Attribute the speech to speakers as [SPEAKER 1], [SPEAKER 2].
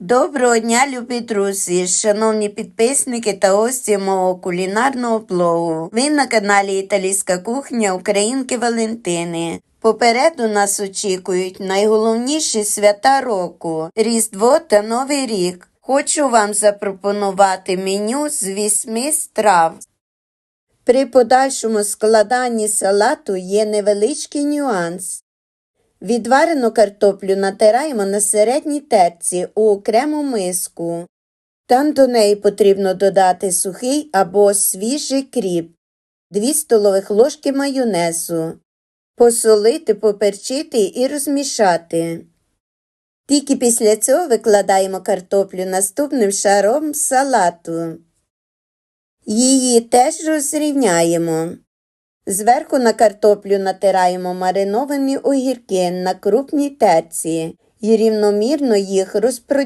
[SPEAKER 1] Доброго дня, любі друзі, шановні підписники та гості мого кулінарного блогу. Ви на каналі Італійська кухня Українки Валентини. Попереду нас очікують найголовніші свята року Різдво та Новий рік. Хочу вам запропонувати меню з вісьми страв. При подальшому складанні салату є невеличкий нюанс. Відварену картоплю натираємо на середній терці у окрему миску. Там до неї потрібно додати сухий або свіжий кріп, 2 столових ложки майонезу, посолити, поперчити і розмішати. Тільки після цього викладаємо картоплю наступним шаром салату. Її теж розрівняємо. Зверху на картоплю натираємо мариновані огірки на крупній терці і рівномірно їх розпроділяємо.